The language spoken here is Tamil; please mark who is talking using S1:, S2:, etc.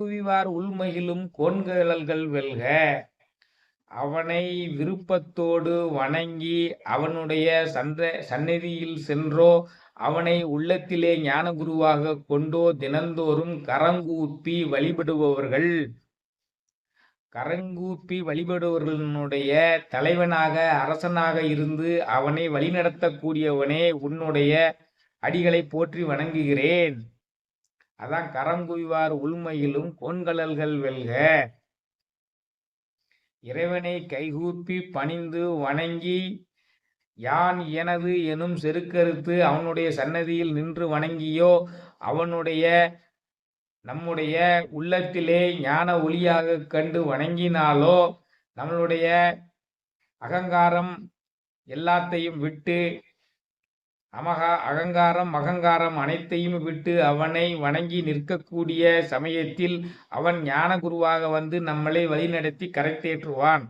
S1: குவிவார் உள்மகிழும் கோண்கழல்கள் வெல்க. அவனை விருப்பத்தோடு வணங்கி அவனுடைய சந்த சந்நிதியில் சென்றோ அவனை உள்ளத்திலே ஞானகுருவாக கொண்டோ தினந்தோறும் கரங்கூப்பி வழிபடுபவர்கள். கரங்கூப்பி வழிபடுபவர்களுடைய தலைவனாக அரசனாக இருந்து அவனை வழிநடத்தக்கூடியவனே உன்னுடைய அடிகளை போற்றி வணங்குகிறேன். அதான் கரங்குவிவார் உள்மையிலும் கோன்கழல்கள் வெல்க. இறைவனை கைகூப்பி பணிந்து வணங்கி யான் எனது எனும் செருக்கருத்து அவனுடைய சன்னதியில் நின்று வணங்கியோ அவனுடைய நம்முடைய உள்ளத்திலே ஞான ஒளியாக கண்டு வணங்கினாலோ நம்மளுடைய அகங்காரம் எல்லாத்தையும் விட்டு அமகா அகங்காரம் அகங்காரம் அனைத்தையும் விட்டு அவனை வணங்கி நிற்கக்கூடிய சமயத்தில் அவன் ஞான குருவாக வந்து நம்மளை வழிநடத்தி கரைத்தேற்றுவான்.